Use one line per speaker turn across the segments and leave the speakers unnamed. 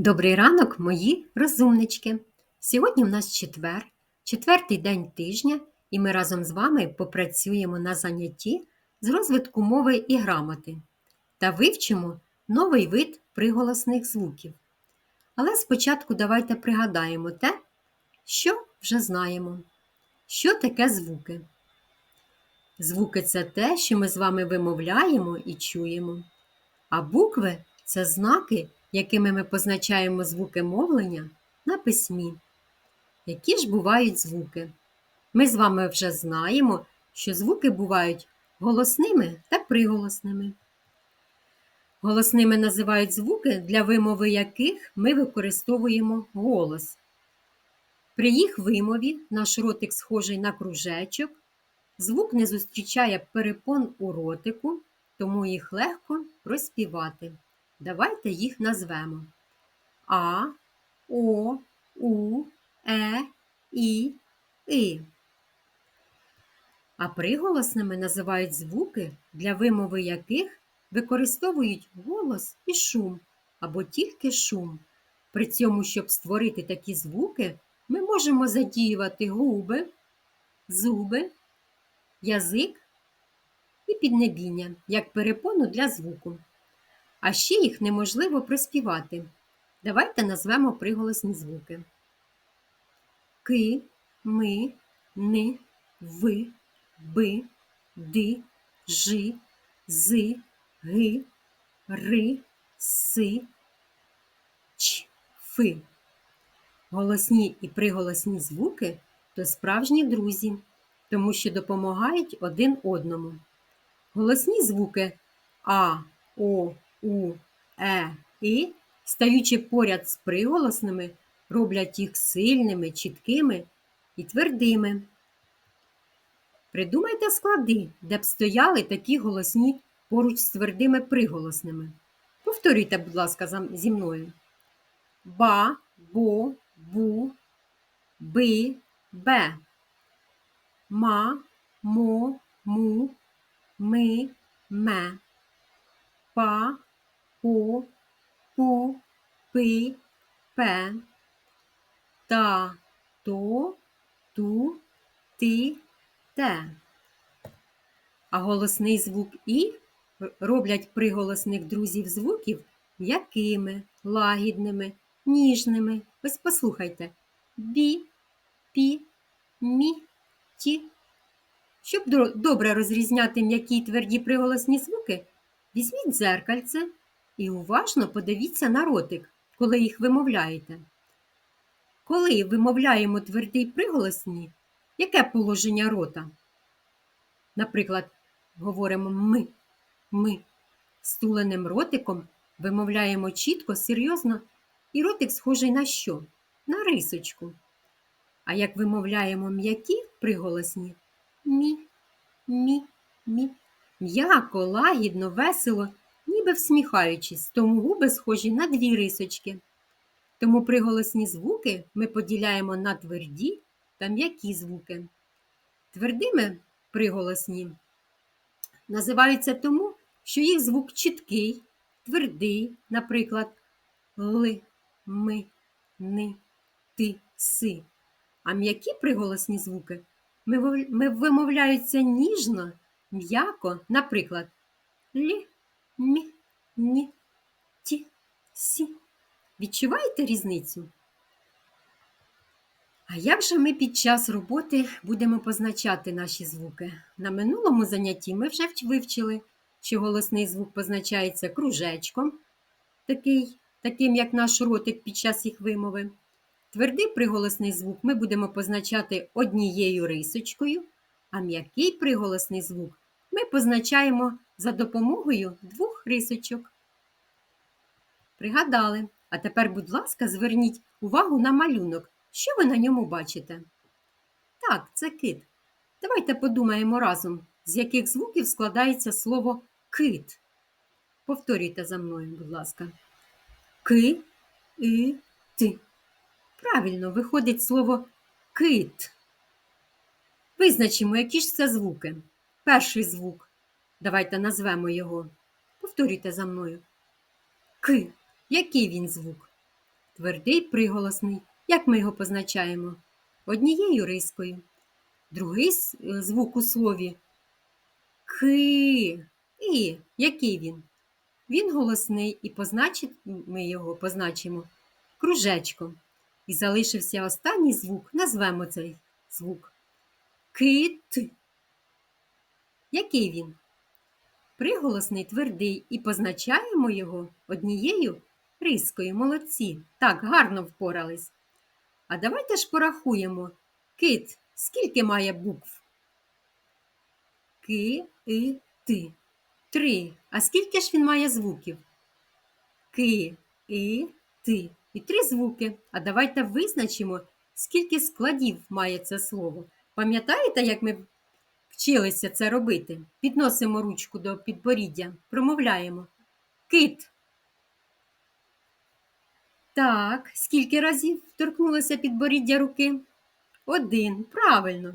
Добрий ранок, мої розумнички! Сьогодні в нас четвер, четвертий день тижня, і ми разом з вами попрацюємо на занятті з розвитку мови і грамоти та вивчимо новий вид приголосних звуків. Але спочатку давайте пригадаємо те, що вже знаємо. Що таке звуки? Звуки це те, що ми з вами вимовляємо і чуємо. А букви це знаки, якими ми позначаємо звуки мовлення на письмі. Які ж бувають звуки? Ми з вами вже знаємо, що звуки бувають голосними та приголосними. Голосними називають звуки, для вимови яких ми використовуємо голос. При їх вимові наш ротик схожий на кружечок, звук не зустрічає перепон у ротику, тому їх легко розпівати. Давайте їх назвемо А, О, У, Е, І, И. А приголосними називають звуки, для вимови яких використовують голос і шум або тільки шум. При цьому, щоб створити такі звуки, ми можемо задіювати губи, зуби, язик і піднебіння як перепону для звуку. А ще їх неможливо приспівати. Давайте назвемо приголосні звуки. Ки, ми, ни, ви, би, ди, жи, зи, ги, ри, си, ч, фи. Голосні і приголосні звуки то справжні друзі, тому що допомагають один одному. Голосні звуки А, О, У, Е, І, стаючи поряд з приголосними, роблять їх сильними, чіткими і твердими. Придумайте склади, де б стояли такі голосні поруч з твердими приголосними. Повторюйте, будь ласка, зі мною. Ба, бо, бу, би, бе. Ма, мо, му, ми, ме. Па, по, пу, пи, пе. Та, то, ту, ти, те. А голосний звук І роблять приголосних друзів звуків м'якими, лагідними, ніжними. Ось послухайте. Бі, пі, мі, ті. Щоб добре розрізняти м'які й тверді приголосні звуки, візьміть дзеркальце і уважно подивіться на ротик, коли їх вимовляєте. Коли вимовляємо твердий приголосні, яке положення рота? Наприклад, говоримо ми, ми. Стуленим ротиком вимовляємо чітко, серйозно, і ротик схожий на що? На рисочку. А як вимовляємо м'які приголосні мі, мі, мі. М'яко, лагідно, весело, ніби всміхаючись, тому губи схожі на дві рисочки. Тому приголосні звуки ми поділяємо на тверді та м'які звуки. Твердими приголосні називаються тому, що їх звук чіткий, твердий, наприклад, ли, ми, ни, ти, си. А м'які приголосні звуки ми вимовляються ніжно, м'яко, наприклад, лі, мі, ні, ті, сі. Відчуваєте різницю? А як же ми під час роботи будемо позначати наші звуки? На минулому занятті ми вже вивчили, що голосний звук позначається кружечком, такий, таким як наш ротик під час їх вимови. Твердий приголосний звук ми будемо позначати однією рисочкою, а м'який приголосний звук ми позначаємо за допомогою двох рисочок. Пригадали. А тепер, будь ласка, зверніть увагу на малюнок. Що ви на ньому бачите? Так, це кит. Давайте подумаємо разом, з яких звуків складається слово кит. Повторюйте за мною, будь ласка. Ки, и, ти. Правильно, виходить слово кит. Визначимо, які ж це звуки. Перший звук. Давайте назвемо його. Повторюйте за мною. К. Який він звук? твердий приголосний. Як ми його позначаємо? Однією рискою. Другий е, звук у слові ки. І який він? Він голосний і позначить, ми його позначимо кружечком. І залишився останній звук. Назвемо цей звук. Кит. Який він? Приголосний твердий і позначаємо його однією рискою. Молодці. Так, гарно впорались. А давайте ж порахуємо. Кит, скільки має букв? Ки, и, ти. Три. А скільки ж він має звуків? Ки, і, ти. І три звуки. А давайте визначимо, скільки складів має це слово. Пам'ятаєте, як ми вчилися це робити? Підносимо ручку до підборіддя, промовляємо. Кит. Так, скільки разів торкнулося підборіддя руки? Один. Правильно.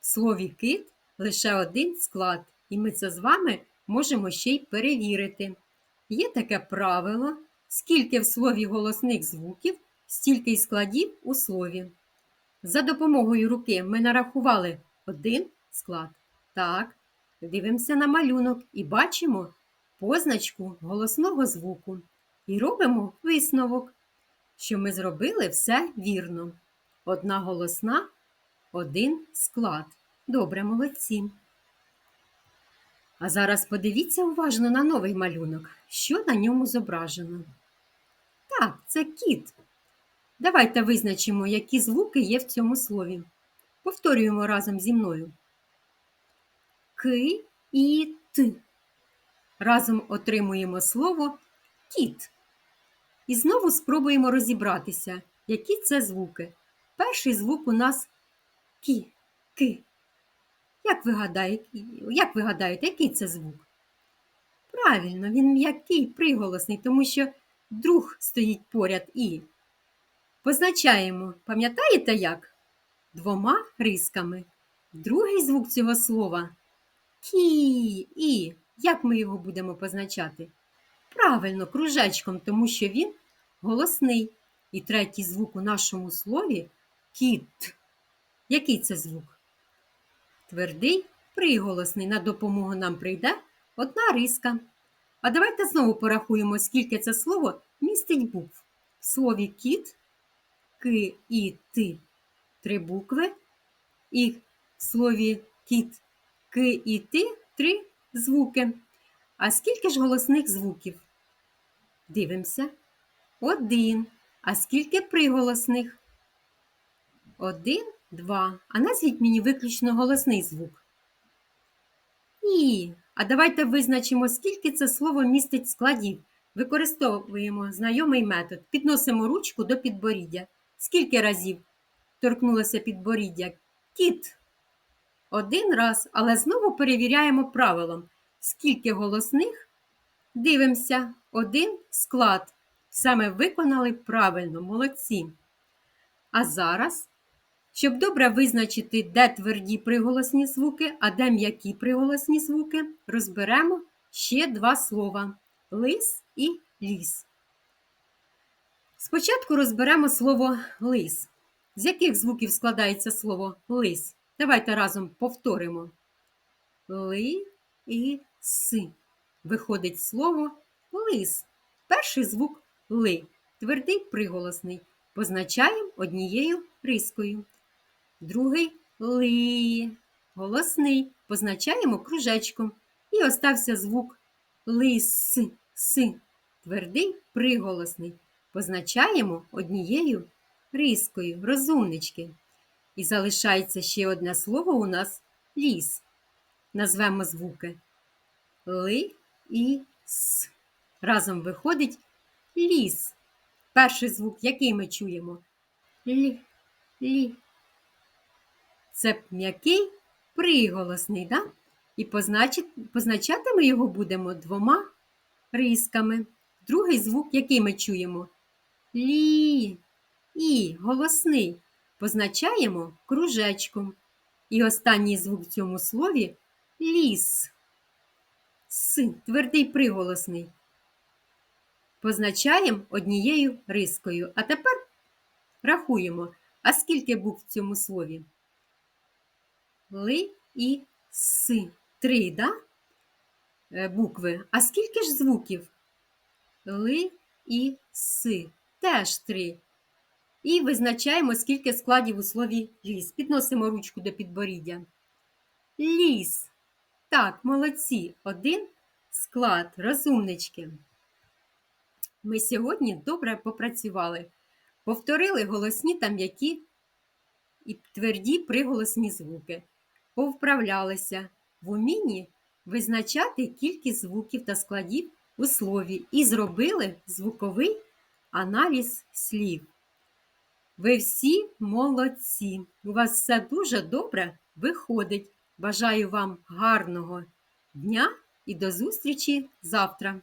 В слові кит лише один склад, і ми це з вами можемо ще й перевірити. Є таке правило, скільки в слові голосних звуків, стільки й складів у слові. За допомогою руки ми нарахували один склад. Так, дивимося на малюнок і бачимо позначку голосного звуку. І робимо висновок, що ми зробили все вірно. Одна голосна, один склад. Добре, молодці. А зараз подивіться уважно на новий малюнок, що на ньому зображено. Так, це кіт. Давайте визначимо, які звуки є в цьому слові. Повторюємо разом зі мною. Ки і т. Разом отримуємо слово кіт. І знову спробуємо розібратися, які це звуки. Перший звук у нас кі, ки. Як ви гадаєте, як ви гадаєте, який це звук? Правильно, він м'який, приголосний, тому що друг стоїть поряд і. Позначаємо, пам'ятаєте як? Двома рисками. Другий звук цього слова кі і. Як ми його будемо позначати? Правильно, кружечком, тому що він голосний. І третій звук у нашому слові кіт. Який це звук? Твердий, приголосний. На допомогу нам прийде одна риска. А давайте знову порахуємо, скільки це слово містить букв. В слові кіт, ки і ти три букви. І в слові кіт, ки і ти три звуки. А скільки ж голосних звуків? Дивимося. Один. А скільки приголосних? Один, два. А назвіть мені виключно голосний звук. І. А давайте визначимо, скільки це слово містить складів. Використовуємо знайомий метод. Підносимо ручку до підборіддя. Скільки разів торкнулося підборіддя? Кіт. Один раз, але знову перевіряємо правилом. Скільки голосних? Дивимося. Один склад. Саме виконали правильно, молодці. А зараз, щоб добре визначити, де тверді приголосні звуки, а де м'які приголосні звуки, розберемо ще два слова лис і ліс. Спочатку розберемо слово лис. З яких звуків складається слово лис? Давайте разом повторимо. Ли і си. Виходить слово лис. Перший звук ли. Твердий приголосний. Позначаємо однією рискою. Другий ли. Голосний. Позначаємо кружечком. І остався звук лис. Си. Твердий приголосний. Позначаємо однією рискою. Розумнички. І залишається ще одне слово у нас ліс. Назвемо звуки Ли і С. Разом виходить ліс. Перший звук, який ми чуємо? Лі, лі. Це м'який приголосний, да? І позначати ми його будемо двома рисками. Другий звук, який ми чуємо? Лі. І голосний. Позначаємо кружечком. І останній звук в цьому слові ліс. С, твердий приголосний. позначаємо однією рискою. А тепер рахуємо, а скільки букв в цьому слові? Ли і си. Три, да? Е, букви. А скільки ж звуків? Ли і си. Теж три. І визначаємо, скільки складів у слові ліс. Підносимо ручку до підборіддя. Ліс. Так, молодці. Один склад, розумнички. Ми сьогодні добре попрацювали. Повторили голосні та м'які і тверді приголосні звуки. Повправлялися в умінні визначати кількість звуків та складів у слові і зробили звуковий аналіз слів. Ви всі молодці. У вас все дуже добре виходить. Бажаю вам гарного дня і до зустрічі завтра!